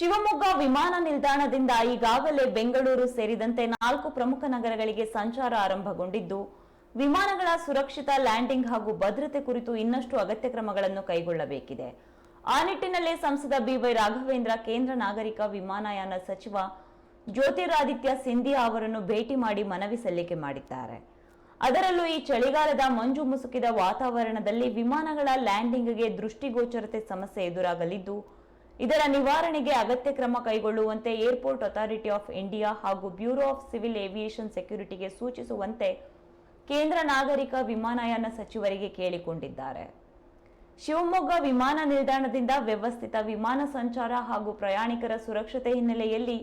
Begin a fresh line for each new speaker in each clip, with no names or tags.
ಶಿವಮೊಗ್ಗ ವಿಮಾನ ನಿಲ್ದಾಣದಿಂದ ಈಗಾಗಲೇ ಬೆಂಗಳೂರು ಸೇರಿದಂತೆ ನಾಲ್ಕು ಪ್ರಮುಖ ನಗರಗಳಿಗೆ ಸಂಚಾರ ಆರಂಭಗೊಂಡಿದ್ದು, ವಿಮಾನಗಳ ಸುರಕ್ಷಿತ ಲ್ಯಾಂಡಿಂಗ್ ಹಾಗೂ ಭದ್ರತೆ ಕುರಿತು ಇನ್ನಷ್ಟು ಅಗತ್ಯ ಕ್ರಮಗಳನ್ನು ಕೈಗೊಳ್ಳಬೇಕಿದೆ. ಆ ನಿಟ್ಟಿನಲ್ಲಿ ಸಂಸದ ಬಿವೈ ರಾಘವೇಂದ್ರ, ಕೇಂದ್ರ ನಾಗರಿಕ ವಿಮಾನಯಾನ ಸಚಿವ ಜ್ಯೋತಿರಾದಿತ್ಯ ಸಿಂಧಿಯಾ ಅವರನ್ನು ಭೇಟಿ ಮಾಡಿ ಮನವಿ ಸಲ್ಲಿಕೆ ಮಾಡಿದ್ದಾರೆ. ಅದರಲ್ಲೂ ಈ ಚಳಿಗಾಲದ ಮಂಜು ಮುಸುಕಿದ ವಾತಾವರಣದಲ್ಲಿ ವಿಮಾನಗಳ ಲ್ಯಾಂಡಿಂಗ್ಗೆ ದೃಷ್ಟಿಗೋಚರತೆ ಸಮಸ್ಯೆ ಎದುರಾಗಲಿದ್ದು ಇದರ ನಿವಾರಣೆಗೆ ಅಗತ್ಯ ಕ್ರಮ ಕೈಗೊಳ್ಳುವಂತೆ ಏರ್ಪೋರ್ಟ್ ಅಥಾರಿಟಿ ಆಫ್ ಇಂಡಿಯಾ ಹಾಗೂ ಬ್ಯೂರೋ ಆಫ್ ಸಿವಿಲ್ ಏವಿಯೇಷನ್ ಸೆಕ್ಯೂರಿಟಿಗೆ ಸೂಚಿಸುವಂತೆ ಕೇಂದ್ರ ನಾಗರಿಕ ವಿಮಾನಯಾನ ಸಚಿವರಿಗೆ ಕೇಳಿಕೊಂಡಿದ್ದಾರೆ. ಶಿವಮೊಗ್ಗ ವಿಮಾನ ನಿಲ್ದಾಣದಿಂದ ವ್ಯವಸ್ಥಿತ ವಿಮಾನ ಸಂಚಾರ ಹಾಗೂ ಪ್ರಯಾಣಿಕರ ಸುರಕ್ಷತೆ ಹಿನ್ನೆಲೆಯಲ್ಲಿ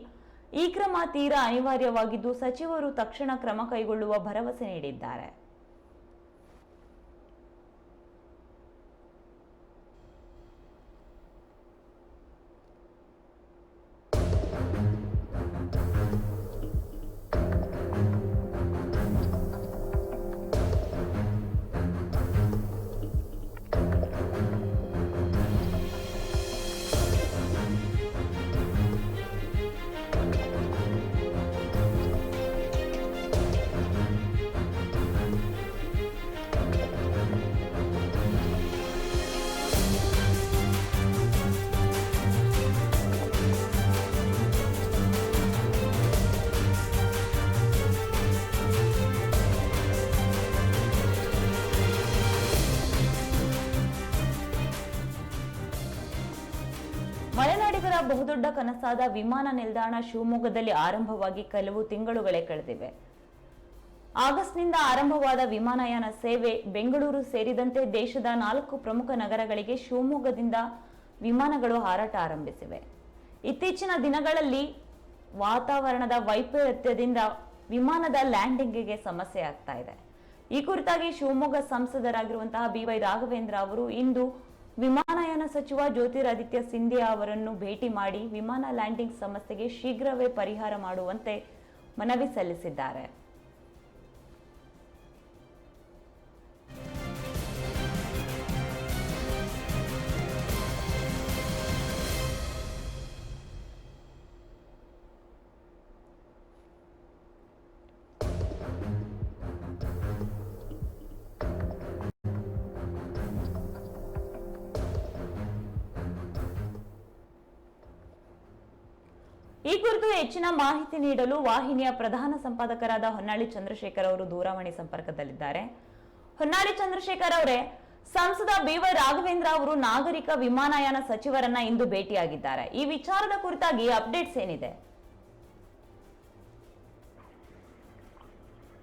ಈ ಕ್ರಮ ತೀರಾ ಅನಿವಾರ್ಯವಾಗಿದ್ದು ಸಚಿವರು ತಕ್ಷಣ ಕ್ರಮ ಕೈಗೊಳ್ಳುವ ಭರವಸೆ ನೀಡಿದ್ದಾರೆ. ಮಲೆನಾಡಿಗರ ಬಹುದೊಡ್ಡ ಕನಸಾದ ವಿಮಾನ ನಿಲ್ದಾಣ ಶಿವಮೊಗ್ಗದಲ್ಲಿ ಆರಂಭವಾಗಿ ಕೆಲವು ತಿಂಗಳುಗಳೇ ಕಳೆದಿವೆ. ಆಗಸ್ಟ್ನಿಂದ ಆರಂಭವಾದ ವಿಮಾನಯಾನ ಸೇವೆ ಬೆಂಗಳೂರು ಸೇರಿದಂತೆ ದೇಶದ ನಾಲ್ಕು ಪ್ರಮುಖ ನಗರಗಳಿಗೆ ಶಿವಮೊಗ್ಗದಿಂದ ವಿಮಾನಗಳು ಹಾರಾಟ ಆರಂಭಿಸಿವೆ. ಇತ್ತೀಚಿನ ದಿನಗಳಲ್ಲಿ ವಾತಾವರಣದ ವೈಪರೀತ್ಯದಿಂದ ವಿಮಾನದ ಲ್ಯಾಂಡಿಂಗ್ಗೆ ಸಮಸ್ಯೆ ಆಗ್ತಾ ಇದೆ. ಈ ಕುರಿತಾಗಿ ಶಿವಮೊಗ್ಗ ಸಂಸದರಾಗಿರುವಂತಹ ಬಿ ವೈ ರಾಘವೇಂದ್ರ ಅವರು ಇಂದು ವಿಮಾನಯಾನ ಸಚಿವ ಜ್ಯೋತಿರಾದಿತ್ಯ ಸಿಂಧಿಯಾ ಅವರನ್ನು ಭೇಟಿ ಮಾಡಿ ವಿಮಾನ ಲ್ಯಾಂಡಿಂಗ್ ಸಮಸ್ಯೆಗೆ ಶೀಘ್ರವೇ ಪರಿಹಾರ ಮಾಡುವಂತೆ ಮನವಿ ಸಲ್ಲಿಸಿದ್ದಾರೆ. ಈ ಕುರಿತು ಹೆಚ್ಚಿನ ಮಾಹಿತಿ ನೀಡಲು ವಾಹಿನಿಯ ಪ್ರಧಾನ ಸಂಪಾದಕರಾದ ಹೊನ್ನಾಳಿ ಚಂದ್ರಶೇಖರ್ ಅವರು ದೂರವಾಣಿ ಸಂಪರ್ಕದಲ್ಲಿದ್ದಾರೆ. ಹೊನ್ನಾಳಿ ಚಂದ್ರಶೇಖರ್ ಅವರೇ, ಸಂಸದ ಬಿವೈ ರಾಘವೇಂದ್ರ ಅವರು ನಾಗರಿಕ ವಿಮಾನಯಾನ ಸಚಿವರನ್ನ ಇಂದು ಭೇಟಿಯಾಗಿದ್ದಾರೆ. ಈ ವಿಚಾರದ ಕುರಿತಾಗಿ ಅಪ್ಡೇಟ್ಸ್ ಏನಿದೆ?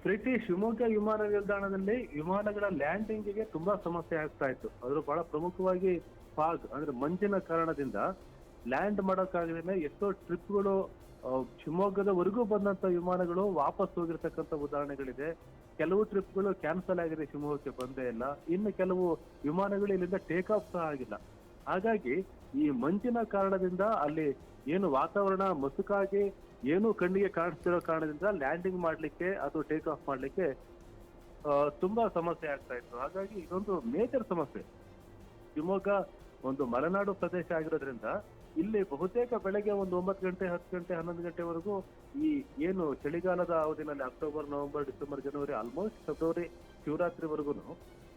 ಪ್ರೀತಿ ಶಿವಮೊಗ್ಗ ವಿಮಾನ ನಿಲ್ದಾಣದಲ್ಲಿ ವಿಮಾನಗಳ ಲ್ಯಾಂಡಿಂಗ್ಗೆ ತುಂಬಾ ಸಮಸ್ಯೆ ಆಗ್ತಾ ಇತ್ತು. ಅದ್ರ ಬಹಳ ಪ್ರಮುಖವಾಗಿ ಫಾಗ್ ಅಂದ್ರೆ ಮಂಜಿನ ಕಾರಣದಿಂದ ಲ್ಯಾಂಡ್ ಮಾಡೋಕ್ಕಾಗದೇನೆ ಎಷ್ಟೋ ಟ್ರಿಪ್ಗಳು ಶಿವಮೊಗ್ಗದವರೆಗೂ ಬಂದಂತ ವಿಮಾನಗಳು ವಾಪಸ್ ಹೋಗಿರ್ತಕ್ಕಂಥ ಉದಾಹರಣೆಗಳಿದೆ. ಕೆಲವು ಟ್ರಿಪ್ಗಳು ಕ್ಯಾನ್ಸಲ್ ಆಗಿದೆ, ಶಿವಮೊಗ್ಗಕ್ಕೆ ಬಂದೇ ಇಲ್ಲ. ಇನ್ನು ಕೆಲವು ವಿಮಾನಗಳು ಇಲ್ಲಿಂದ ಟೇಕ್ ಆಫ್ ಸಹ ಆಗಿಲ್ಲ. ಹಾಗಾಗಿ ಈ ಮಂಜಿನ ಕಾರಣದಿಂದ ಅಲ್ಲಿ ಏನು ವಾತಾವರಣ ಮಸುಕಾಗಿ, ಏನು ಕಣ್ಣಿಗೆ ಕಾಣಿಸ್ತಿರೋ ಕಾರಣದಿಂದ ಲ್ಯಾಂಡಿಂಗ್ ಮಾಡ್ಲಿಕ್ಕೆ ಅಥವಾ ಟೇಕ್ ಆಫ್ ಮಾಡ್ಲಿಕ್ಕೆ ತುಂಬಾ ಸಮಸ್ಯೆ ಆಗ್ತಾ ಇತ್ತು. ಹಾಗಾಗಿ ಇದೊಂದು ಮೇಜರ್ ಸಮಸ್ಯೆ. ಶಿವಮೊಗ್ಗ ಒಂದು ಮಲೆನಾಡು ಪ್ರದೇಶ ಆಗಿರೋದ್ರಿಂದ ಇಲ್ಲಿ ಬಹುತೇಕ ಬೆಳಗ್ಗೆ ಒಂದು ಒಂಬತ್ತು ಗಂಟೆ, ಹತ್ತು ಗಂಟೆ, ಹನ್ನೊಂದು ಗಂಟೆವರೆಗೂ ಈ ಏನು ಚಳಿಗಾಲದ ಅವಧಿನಲ್ಲಿ ಅಕ್ಟೋಬರ್ ನವೆಂಬರ್ ಡಿಸೆಂಬರ್ ಜನವರಿ ಆಲ್ಮೋಸ್ಟ್ ಫೆಬ್ರವರಿ ಶಿವರಾತ್ರಿವರೆಗೂ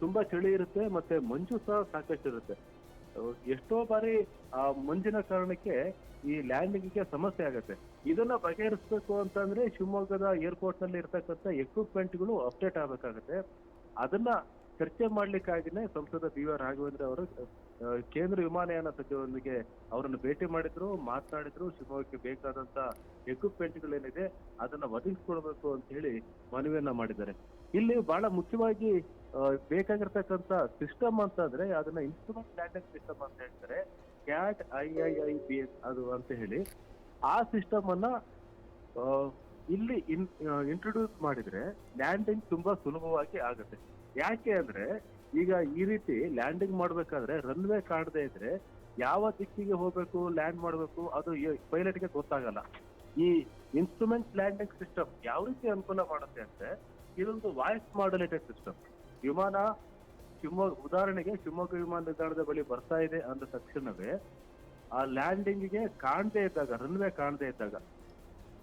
ತುಂಬಾ ಚಳಿ ಇರುತ್ತೆ ಮತ್ತೆ ಮಂಜು ಸಹ ಸಾಕಷ್ಟು ಇರುತ್ತೆ. ಎಷ್ಟೋ ಬಾರಿ ಆ ಮಂಜಿನ ಕಾರಣಕ್ಕೆ ಈ ಲ್ಯಾಂಡಿಂಗ್ಗೆ ಸಮಸ್ಯೆ ಆಗುತ್ತೆ. ಇದನ್ನ ಬಗೆಹರಿಸಬೇಕು ಅಂತಂದ್ರೆ ಶಿವಮೊಗ್ಗದ ಏರ್ಪೋರ್ಟ್ನಲ್ಲಿ ಇರ್ತಕ್ಕಂಥ ಎಕ್ವಿಪ್ಮೆಂಟ್ಗಳು ಅಪ್ಡೇಟ್ ಆಗ್ಬೇಕಾಗತ್ತೆ. ಅದನ್ನ ಚರ್ಚೆ ಮಾಡ್ಲಿಕ್ಕಾಗಿನೇ ಸಂಸದ ಬಿ ಆರ್ ರಾಘವೇಂದ್ರ ಅವರು ಕೇಂದ್ರ ವಿಮಾನಯಾನ ಸಚಿವರೊಂದಿಗೆ ಅವರನ್ನು ಭೇಟಿ ಮಾಡಿದ್ರು, ಮಾತನಾಡಿದ್ರು. ಶಿವಮೊಗ್ಗಕ್ಕೆ ಬೇಕಾದಂತ ಎಕ್ವಿಪ್ಮೆಂಟ್ಗಳೇನಿದೆ ಅದನ್ನ ಒದಗಿಸ್ಕೊಡ್ಬೇಕು ಅಂತ ಹೇಳಿ ಮನವಿಯನ್ನ ಮಾಡಿದ್ದಾರೆ. ಇಲ್ಲಿ ಬಹಳ ಮುಖ್ಯವಾಗಿ ಬೇಕಾಗಿರ್ತಕ್ಕಂಥ ಸಿಸ್ಟಮ್ ಅಂತ ಅಂದ್ರೆ ಅದನ್ನ ಇನ್ಸ್ಟ್ರೂಮೆಂಟ್ ಲ್ಯಾಂಡಿಂಗ್ ಸಿಸ್ಟಮ್ ಅಂತ ಹೇಳ್ತಾರೆ. CAT I I I B S ಅದು ಅಂತ ಹೇಳಿ. ಆ ಸಿಸ್ಟಮ್ ಅನ್ನ ಇಲ್ಲಿ ಇನ್ ಇಂಟ್ರೊಡ್ಯೂಸ್ ಮಾಡಿದ್ರೆ ಲ್ಯಾಂಡಿಂಗ್ ತುಂಬಾ ಸುಲಭವಾಗಿ ಆಗುತ್ತೆ. ಯಾಕೆ ಅಂದ್ರೆ ಈಗ ಈ ರೀತಿ ಲ್ಯಾಂಡಿಂಗ್ ಮಾಡ್ಬೇಕಾದ್ರೆ ರನ್ವೇ ಕಾಣದೇ ಇದ್ರೆ ಯಾವ ದಿಕ್ಕಿಗೆ ಹೋಗ್ಬೇಕು ಲ್ಯಾಂಡ್ ಮಾಡ್ಬೇಕು, ಅದು ಪೈಲಟ್ಗೆ ಗೊತ್ತಾಗಲ್ಲ. ಈ ಇನ್ಸ್ಟ್ರೂಮೆಂಟ್ ಲ್ಯಾಂಡಿಂಗ್ ಸಿಸ್ಟಮ್ ಯಾವ ರೀತಿ ಅನುಕೂಲ ಮಾಡುತ್ತೆ ಅಂದ್ರೆ ಇದೊಂದು ವಾಯ್ಸ್ ಮಾಡ್ಯುಲೇಟೆಡ್ ಸಿಸ್ಟಮ್ ವಿಮಾನ ಶಿವಮೊಗ್ಗ, ಉದಾಹರಣೆಗೆ ಶಿವಮೊಗ್ಗ ವಿಮಾನ ನಿಲ್ದಾಣದ ಬಳಿ ಬರ್ತಾ ಇದೆ ಅಂದ ತಕ್ಷಣವೇ ಆ ಲ್ಯಾಂಡಿಂಗ್ಗೆ ಕಾಣದೇ ಇದ್ದಾಗ ರನ್ವೇ ಕಾಣದೇ ಇದ್ದಾಗ,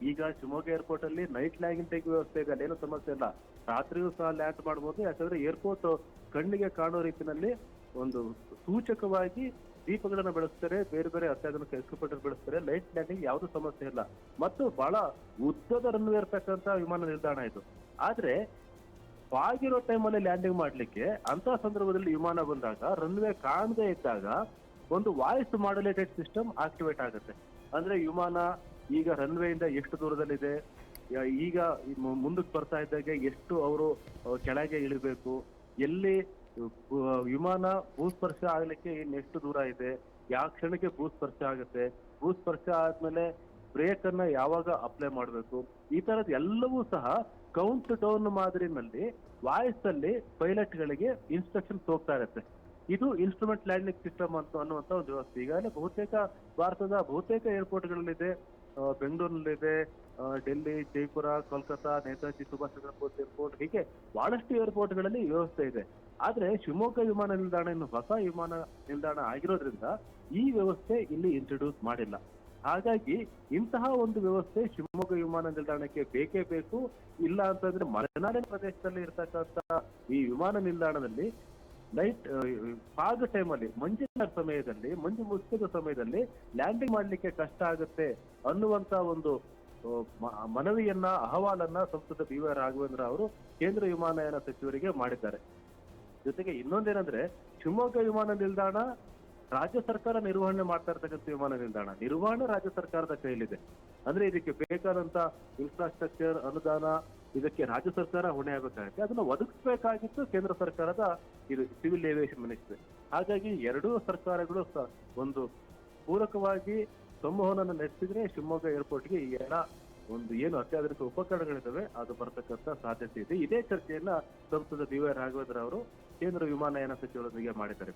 ಈಗ ಶಿವಮೊಗ್ಗ ಏರ್ಪೋರ್ಟ್ ಅಲ್ಲಿ ನೈಟ್ ಲ್ಯಾಂಡಿಂಗ್ ವ್ಯವಸ್ಥೆ ಇದೆ. ಅಲ್ಲೇನು ಸಮಸ್ಯೆ ಇಲ್ಲ. ರಾತ್ರಿಯೂ ಸಹ ಲ್ಯಾಂಡ್ ಮಾಡಬಹುದು ಯಾಕಂದ್ರೆ ಏರ್ಪೋರ್ಟ್ ಕಣ್ಣಿಗೆ ಕಾಣೋ ರೀತಿಯಲ್ಲಿ ಒಂದು ಸೂಚಕವಾಗಿ ದೀಪಗಳನ್ನ ಬೆಳೆಸ್ತಾರೆ, ಬೇರೆ ಬೇರೆ ಅತ್ಯಾಧುನಿಕ ಎಕ್ಸ್ಪೋರ್ಟರ್ ಬೆಳೆಸ್ತಾರೆ. ಲೈಟ್ ಲ್ಯಾಂಡಿಂಗ್ ಯಾವುದೂ ಸಮಸ್ಯೆ ಇಲ್ಲ. ಮತ್ತು ಬಹಳ ಉದ್ದದ ರನ್ವೇ ಇರ್ತಕ್ಕಂತ ವಿಮಾನ ನಿಲ್ದಾಣ ಇದು. ಆದ್ರೆ ಬಾಗಿರೋ ಟೈಮಲ್ಲಿ ಲ್ಯಾಂಡಿಂಗ್ ಮಾಡ್ಲಿಕ್ಕೆ ಅಂತ ಸಂದರ್ಭದಲ್ಲಿ ವಿಮಾನ ಬಂದಾಗ ರನ್ವೇ ಕಾಣದೇ ಇದ್ದಾಗ ಒಂದು ವಾಯ್ಸ್ ಮಾಡ್ಯುಲೇಟೆಡ್ ಸಿಸ್ಟಮ್ ಆಕ್ಟಿವೇಟ್ ಆಗುತ್ತೆ. ಅಂದ್ರೆ ವಿಮಾನ ಈಗ ರನ್ವೇ ಇಂದ ಎಷ್ಟು ದೂರದಲ್ಲಿದೆ ಈಗ ಮುಂದಕ್ಕೆ ಬರ್ತಾ ಇದ್ದಾಗ ಎಷ್ಟು ಅವರು ಕೆಳಗೆ ಇಳಿಬೇಕು ಎಲ್ಲಿ ವಿಮಾನ ಭೂಸ್ಪರ್ಶ ಆಗ್ಲಿಕ್ಕೆ ಇನ್ನು ಎಷ್ಟು ದೂರ ಇದೆ, ಯಾವ ಕ್ಷಣಕ್ಕೆ ಭೂಸ್ಪರ್ಶ ಆಗುತ್ತೆ, ಭೂಸ್ಪರ್ಶ ಆದ್ಮೇಲೆ ಬ್ರೇಕ್ ಅನ್ನ ಯಾವಾಗ ಅಪ್ಲೈ ಮಾಡಬೇಕು, ಈ ತರದ್ ಎಲ್ಲವೂ ಸಹ ಕೌಂಟ್ ಡೌನ್ ಮಾದರಿನಲ್ಲಿ ವಾಯ್ಸ್ ಅಲ್ಲಿ ಪೈಲಟ್ ಗಳಿಗೆ ಇನ್ಸ್ಟ್ರಕ್ಷನ್ಸ್ ಹೋಗ್ತಾ ಇರುತ್ತೆ. ಇದು ಇನ್ಸ್ಟ್ರೂಮೆಂಟ್ ಲ್ಯಾಂಡಿಂಗ್ ಸಿಸ್ಟಮ್ ಅಂತ ಅನ್ನುವಂತ ಒಂದು ವ್ಯವಸ್ಥೆ. ಈಗಾಗಲೇ ಬಹುತೇಕ ಭಾರತದ ಬಹುತೇಕ ಏರ್ಪೋರ್ಟ್ಗಳಲ್ಲಿದೆ. ಬೆಂಗಳೂರಿನಲ್ಲಿದೆ ಡೆಲ್ಲಿ, ಜೈಪುರ ಕೋಲ್ಕತ್ತಾ ನೇತಾಜಿ ಸುಭಾಷ್ ಚಂದ್ರ ಬೋಸ್ ಏರ್ಪೋರ್ಟ್, ಹೀಗೆ ಬಹಳಷ್ಟು ಏರ್ಪೋರ್ಟ್ಗಳಲ್ಲಿ ವ್ಯವಸ್ಥೆ ಇದೆ. ಆದ್ರೆ ಶಿವಮೊಗ್ಗ ವಿಮಾನ ನಿಲ್ದಾಣ ಇನ್ನು ಹೊಸ ವಿಮಾನ ನಿಲ್ದಾಣ ಆಗಿರೋದ್ರಿಂದ ಈ ವ್ಯವಸ್ಥೆ ಇಲ್ಲಿ ಇಂಟ್ರೊಡ್ಯೂಸ್ ಮಾಡಿಲ್ಲ. ಹಾಗಾಗಿ ಇಂತಹ ಒಂದು ವ್ಯವಸ್ಥೆ ಶಿವಮೊಗ್ಗ ವಿಮಾನ ನಿಲ್ದಾಣಕ್ಕೆ ಬೇಕೇ ಬೇಕು. ಇಲ್ಲ ಅಂತಂದ್ರೆ ಮಲೆನಾಡಿನ ಪ್ರದೇಶದಲ್ಲಿ ಇರ್ತಕ್ಕಂತ ಈ ವಿಮಾನ ನಿಲ್ದಾಣದಲ್ಲಿ ನೈಟ್ ಫಾಗ್ ಟೈಮಲ್ಲಿ ಮಂಜಿನ ಸಮಯದಲ್ಲಿ, ಮಂಜು ಮುಚ್ಚಿದ ಸಮಯದಲ್ಲಿ ಲ್ಯಾಂಡಿಂಗ್ ಮಾಡಲಿಕ್ಕೆ ಕಷ್ಟ ಆಗುತ್ತೆ ಅನ್ನುವಂತ ಒಂದು ಮನವಿಯನ್ನ, ಅಹವಾಲನ್ನ ಸಂಸದ ಬಿ ವಿ ರಾಘವೇಂದ್ರ ಅವರು ಕೇಂದ್ರ ವಿಮಾನಯಾನ ಸಚಿವರಿಗೆ ಮಾಡಿದ್ದಾರೆ. ಜೊತೆಗೆ ಇನ್ನೊಂದೇನಂದ್ರೆ, ಶಿವಮೊಗ್ಗ ವಿಮಾನ ನಿಲ್ದಾಣ ರಾಜ್ಯ ಸರ್ಕಾರ ನಿರ್ವಹಣೆ ಮಾಡ್ತಾ ಇರ್ತಕ್ಕಂಥ ವಿಮಾನ ನಿಲ್ದಾಣ. ನಿರ್ವಹಣೆ ರಾಜ್ಯ ಸರ್ಕಾರದ ಕೈಲಿದೆ ಅಂದ್ರೆ ಇದಕ್ಕೆ ಬೇಕಾದಂತ ಇನ್ಫ್ರಾಸ್ಟ್ರಕ್ಚರ್ ಅನುದಾನ ಇದಕ್ಕೆ ರಾಜ್ಯ ಸರ್ಕಾರ ಹೊಣೆ ಆಗಬೇಕಾಗುತ್ತೆ. ಅದನ್ನ ಒದಗಿಸಬೇಕಾಗಿತ್ತು ಕೇಂದ್ರ ಸರ್ಕಾರದ ಇದು ಸಿವಿಲ್ ಏವಿಯೇಷನ್ ಮಿನಿಸ್ಟ್ರಿ. ಹಾಗಾಗಿ ಎರಡೂ ಸರ್ಕಾರಗಳು ಒಂದು ಪೂರಕವಾಗಿ ಸಂವಹನ ನಡೆಸಿದ್ರೆ ಶಿವಮೊಗ್ಗ ಏರ್ಪೋರ್ಟ್ಗೆ ಈ ಎಲ್ಲ ಒಂದು ಏನು ಅತ್ಯಾಧುನಿಕ ಉಪಕರಣಗಳಿದ್ದಾವೆ, ಅದು ಬರತಕ್ಕಂತ ಸಾಧ್ಯತೆ ಇದೆ. ಇದೇ ಚರ್ಚೆಯನ್ನ ಸಂಸದ ಬಿ ವೈ ರಾಘವೇಂದ್ರ ಅವರು ಕೇಂದ್ರ ವಿಮಾನಯಾನ ಸಚಿವರೊಂದಿಗೆ ಮಾಡಿದ್ದಾರೆ.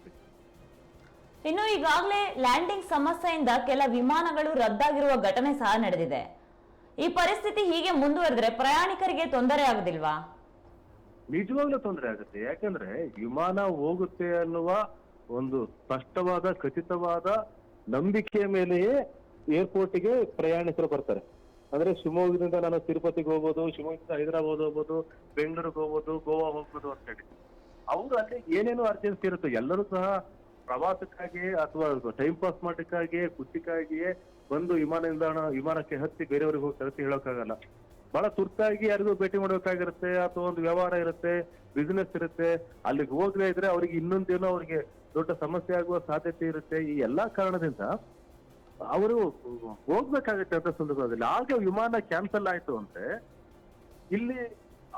ಇನ್ನು ಈಗಾಗಲೇ ಲ್ಯಾಂಡಿಂಗ್ ಸಮಸ್ಯೆಯಿಂದ ಕೆಲ ವಿಮಾನಗಳು ರದ್ದಾಗಿರುವ ಘಟನೆ ಸಹ ನಡೆದಿದೆ. ಈ ಪರಿಸ್ಥಿತಿ ಹೀಗೆ ಮುಂದುವರೆದ್ರೆ ಪ್ರಯಾಣಿಕರಿಗೆ ತೊಂದರೆ ಆಗುದಿಲ್ವಾ?
ನಿಜವಾಗ್ಲೂ ತೊಂದರೆ ಆಗುತ್ತೆ. ಯಾಕಂದ್ರೆ ವಿಮಾನ ಹೋಗುತ್ತೆ ಅನ್ನುವ ಒಂದು ಸ್ಪಷ್ಟವಾದ, ಖಚಿತವಾದ ನಂಬಿಕೆಯ ಮೇಲೆಯೇ ಏರ್ಪೋರ್ಟ್ಗೆ ಪ್ರಯಾಣಿಕರು ಬರ್ತಾರೆ. ಅಂದ್ರೆ ಶಿವಮೊಗ್ಗದಿಂದ ನಾನು ತಿರುಪತಿಗೆ ಹೋಗ್ಬೋದು, ಶಿವಮೊಗ್ಗದಿಂದ ಹೈದರಾಬಾದ್ ಹೋಗ್ಬೋದು, ಬೆಂಗಳೂರಿಗೆ ಹೋಗ್ಬೋದು, ಗೋವಾ ಹೋಗ್ಬೋದು ಅಂತ ಹೇಳಿ. ಅವ್ರು ಅಲ್ಲಿ ಏನೇನು ಅರ್ಜೆನ್ಸಿ ಇರುತ್ತೆ. ಎಲ್ಲರೂ ಸಹ ಪ್ರವಾಸಕ್ಕಾಗಿಯೇ ಅಥವಾ ಟೈಮ್ ಪಾಸ್ ಮಾಡಕ್ಕಾಗಿಯೇ ಖುಷಿಗಾಗಿಯೇ ಬಂದು ವಿಮಾನ ನಿಲ್ದಾಣ, ವಿಮಾನಕ್ಕೆ ಹತ್ತಿ ಬೇರೆಯವ್ರಿಗೆ ಹೋಗಿ ಕರೆಸಿ ಹೇಳೋಕ್ಕಾಗಲ್ಲ. ಬಹಳ ತುರ್ತಾಗಿ ಯಾರಿಗೂ ಭೇಟಿ ಮಾಡಬೇಕಾಗಿರುತ್ತೆ ಅಥವಾ ಒಂದು ವ್ಯವಹಾರ ಇರುತ್ತೆ ಬಿಸ್ನೆಸ್ ಇರುತ್ತೆ. ಅಲ್ಲಿಗೆ ಹೋಗದೆ ಇದ್ರೆ ಅವ್ರಿಗೆ ಇನ್ನೊಂದೇನೋ ಅವ್ರಿಗೆ ದೊಡ್ಡ ಸಮಸ್ಯೆ ಆಗುವ ಸಾಧ್ಯತೆ ಇರುತ್ತೆ. ಈ ಎಲ್ಲಾ ಕಾರಣದಿಂದ ಅವರು ಹೋಗ್ಬೇಕಾಗತ್ತೆ ಅಂತ ಸಂದರ್ಭದಲ್ಲಿ. ಆಗ ವಿಮಾನ ಕ್ಯಾನ್ಸಲ್ ಆಯ್ತು ಅಂದ್ರೆ ಇಲ್ಲಿ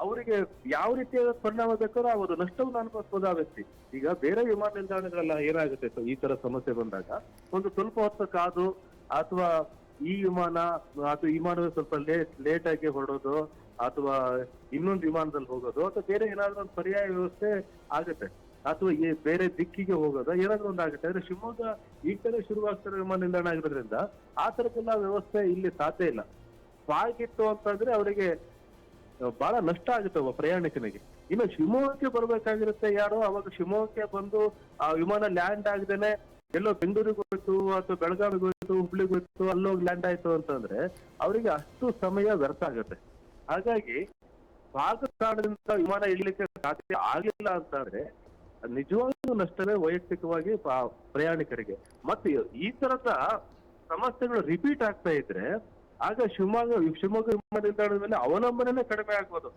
ಅವರಿಗೆ ಯಾವ ರೀತಿಯ ಪರಿಣಾಮ ಬೇಕಾದ್ರೂ ಒಂದು ನಷ್ಟವನ್ನು ಅನುಭವಿಸಬಹುದು ಆ ವ್ಯಕ್ತಿ. ಈಗ ಬೇರೆ ವಿಮಾನ ನಿಲ್ದಾಣಗಳೆಲ್ಲ ಏನಾಗುತ್ತೆ? ಈ ತರ ಸಮಸ್ಯೆ ಬಂದಾಗ ಒಂದು ಸ್ವಲ್ಪ ಹೊತ್ತು ಕಾದು ಅಥವಾ ಈ ವಿಮಾನ, ಅಥವಾ ವಿಮಾನ ಸ್ವಲ್ಪ ಲೇಟ್ ಲೇಟ್ ಆಗಿ ಹೊರಡೋದು, ಅಥವಾ ಇನ್ನೊಂದು ವಿಮಾನದಲ್ಲಿ ಹೋಗೋದು, ಅಥವಾ ಬೇರೆ ಏನಾದ್ರೂ ಒಂದು ಪರ್ಯಾಯ ವ್ಯವಸ್ಥೆ ಆಗುತ್ತೆ. ಅಥವಾ ಈ ಬೇರೆ ದಿಕ್ಕಿಗೆ ಹೋಗೋದು, ಏನಾದ್ರೂ ಒಂದು ಆಗುತ್ತೆ. ಅಂದ್ರೆ ಶಿವಮೊಗ್ಗ ಈ ಕಡೆ ಶುರುವಾಗ್ತಿರೋ ವಿಮಾನ ನಿಲ್ದಾಣ ಆಗಿರೋದ್ರಿಂದ ಆ ತರಕ್ಕೆಲ್ಲ ವ್ಯವಸ್ಥೆ ಇಲ್ಲಿ ಸಾಧ್ಯ ಇಲ್ಲ. ಆಗಿತ್ತು ಅಂತಂದ್ರೆ ಅವರಿಗೆ ಬಹಳ ನಷ್ಟ ಆಗುತ್ತೆ ಒಬ್ಬ ಪ್ರಯಾಣಿಕನಿಗೆ. ಇನ್ನು ಶಿವಮೊಗ್ಗಕ್ಕೆ ಬರ್ಬೇಕಾಗಿರುತ್ತೆ ಯಾರು, ಅವಾಗ ಶಿವಮೊಗ್ಗಕ್ಕೆ ಬಂದು ಆ ವಿಮಾನ ಲ್ಯಾಂಡ್ ಆಗದೇನೆ ಎಲ್ಲೋ ಬೆಂಗಳೂರಿಗೆ ಹೋಯ್ತು, ಅಥವಾ ಬೆಳಗಾವಿಗೆ ಹೋಯ್ತು ಹುಬ್ಳಿಗೆ ಹೋಯ್ತು ಅಲ್ಲೋಗಿ ಲ್ಯಾಂಡ್ ಆಯ್ತು ಅಂತಂದ್ರೆ ಅವರಿಗೆ ಅಷ್ಟು ಸಮಯ ವ್ಯರ್ಥ ಆಗುತ್ತೆ. ಹಾಗಾಗಿ ಪಾಕಿಸ್ತಾನದಿಂದ ವಿಮಾನ ಇಳಿಲಿಕ್ಕೆ ಸಾಧ್ಯ ಆಗಿಲ್ಲ ಅಂತಂದ್ರೆ ನಿಜವಾಗ್ಲೂ ನಷ್ಟವೇ ವೈಯಕ್ತಿಕವಾಗಿ ಪ್ರಯಾಣಿಕರಿಗೆ. ಮತ್ತೆ ಈ ತರದ ಸಮಸ್ಯೆಗಳು ರಿಪೀಟ್ ಆಗ್ತಾ ಇದ್ರೆ, ಆಗ ಶಿವಮೊಗ್ಗ ಶಿವಮೊಗ್ಗ ವಿಮಾನ ನಿಲ್ದಾಣದ ಮೇಲೆ ಅವಲಂಬನೆ ಕಡಿಮೆ ಆಗ್ಬೋದು.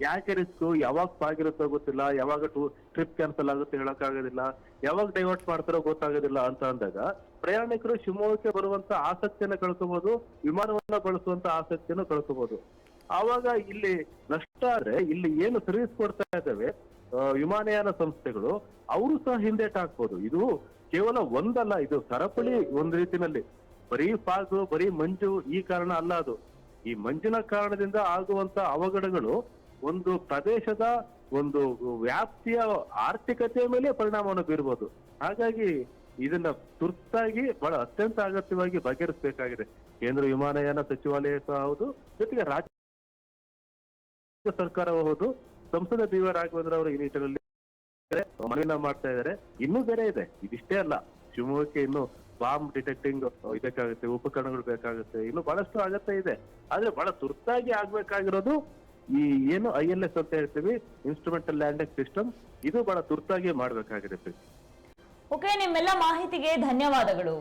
ಯಾಕೆ ರಿಸ್ಕ್? ಯಾವಾಗ ಆಗಿರುತ್ತೋ ಗೊತ್ತಿಲ್ಲ. ಯಾವಾಗ ಟೂ, ಟ್ರಿಪ್ ಕ್ಯಾನ್ಸಲ್ ಆಗುತ್ತೆ ಹೇಳಕ್ಕಾಗೋದಿಲ್ಲ. ಯಾವಾಗ ಡೈವರ್ಟ್ ಮಾಡ್ತಾರೋ ಗೊತ್ತಾಗೋದಿಲ್ಲ ಅಂತ ಅಂದಾಗ ಪ್ರಯಾಣಿಕರು ಶಿವಮೊಗ್ಗಕ್ಕೆ ಬರುವಂತ ಆಸಕ್ತಿಯನ್ನ ಕಳ್ಕೋಬಹುದು ವಿಮಾನವನ್ನ ಬಳಸುವಂತ ಆಸಕ್ತಿಯನ್ನು ಕಳ್ಕೋಬಹುದು ಆವಾಗ ಇಲ್ಲಿ ನಷ್ಟ ಆದ್ರೆ ಇಲ್ಲಿ ಏನು ಸರ್ವಿಸ್ ಕೊಡ್ತಾ ಇದ್ದಾವೆ ವಿಮಾನಯಾನ ಸಂಸ್ಥೆಗಳು, ಅವರು ಸಹ ಹಿಂದೇಟ್ ಹಾಕ್ಬೋದು ಇದು ಕೇವಲ ಒಂದಲ್ಲ, ಇದು ಸರಪಳಿ ಒಂದ್ ರೀತಿನಲ್ಲಿ ಬರೀ ಫಾಗು ಬರೀ ಮಂಜು, ಈ ಕಾರಣ ಅಲ್ಲ ಅದು. ಈ ಮಂಜಿನ ಕಾರಣದಿಂದ ಆಗುವಂತ ಅವಘಡಗಳು ಒಂದು ಪ್ರದೇಶದ ಒಂದು ವ್ಯಾಪ್ತಿಯ ಆರ್ಥಿಕತೆಯ ಮೇಲೆ ಪರಿಣಾಮವನ್ನು ಬೀರ್ಬೋದು. ಹಾಗಾಗಿ ಇದನ್ನ ತುರ್ತಾಗಿ ಬಹಳ ಅತ್ಯಂತ ಅಗತ್ಯವಾಗಿ ಬಗೆಹರಿಸಬೇಕಾಗಿದೆ. ಕೇಂದ್ರ ವಿಮಾನಯಾನ ಸಚಿವಾಲಯ ಸಹ ಹೌದು, ಜೊತೆಗೆ ರಾಜ್ಯ ಸರ್ಕಾರವೂ ಹೌದು, ಸಂಸದ ಬಿ ರಾಘವೇಂದ್ರ ಅವರು ಈ ನಿಟ್ಟಿನಲ್ಲಿ ಮನವಿನ ಮಾಡ್ತಾ ಇದ್ದಾರೆ. ಇನ್ನೂ ಬೇರೆ ಇದೆ. ಇದಿಷ್ಟೇ ಅಲ್ಲ, ಶಿವಮೊಗ್ಗಕ್ಕೆ ಇನ್ನು ಬಾಂಬ್ ಡಿಟೆಕ್ಟಿಂಗ್ ಇದಕ್ಕಾಗುತ್ತೆ, ಉಪಕರಣಗಳು ಬೇಕಾಗುತ್ತೆ. ಇನ್ನು ಬಹಳಷ್ಟು ಅಗತ್ಯ ಇದೆ. ಆದ್ರೆ ಬಹಳ ತುರ್ತಾಗಿ ಆಗ್ಬೇಕಾಗಿರೋದು ಈ ಏನು ಐ ಎಲ್ ಎಸ್ ಅಂತ ಹೇಳ್ತೀವಿ ಇನ್ಸ್ಟ್ರೂಮೆಂಟಲ್ ಲ್ಯಾಂಡಿಂಗ್ ಸಿಸ್ಟಮ್ ಇದು ಬಹಳ ತುರ್ತಾಗಿ ಮಾಡಬೇಕಾಗಿರುತ್ತೆ.
ಓಕೆ ನಿಮ್ಮೆಲ್ಲ ಮಾಹಿತಿಗೆ ಧನ್ಯವಾದಗಳು.